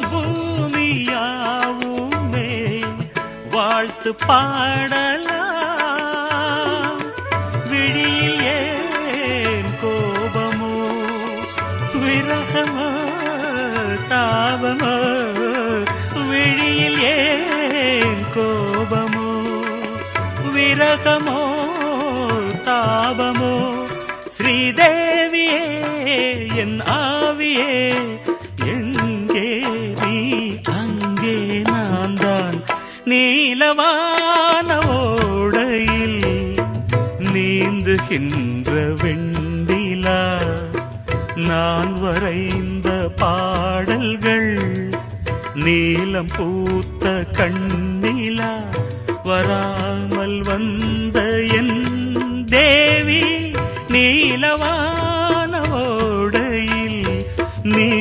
பூமியாவுமே வாழ்த்து பாடலாம். விழியில் ஏன் கோபமோ? விரகமோ? தாபமோ? விழியில் ஏன் கோபமோ? விரகமோ? தாபமோ? ஸ்ரீதேவியே என் ஆவியே நான் தான் நீலவான ஓடையில் நீந்துகின்ற வெண்டிலா நான் வரைந்த பாடல்கள் நீலம் பூத்த கண்ணிலா. வராமல் வந்த என் தேவி நீலவா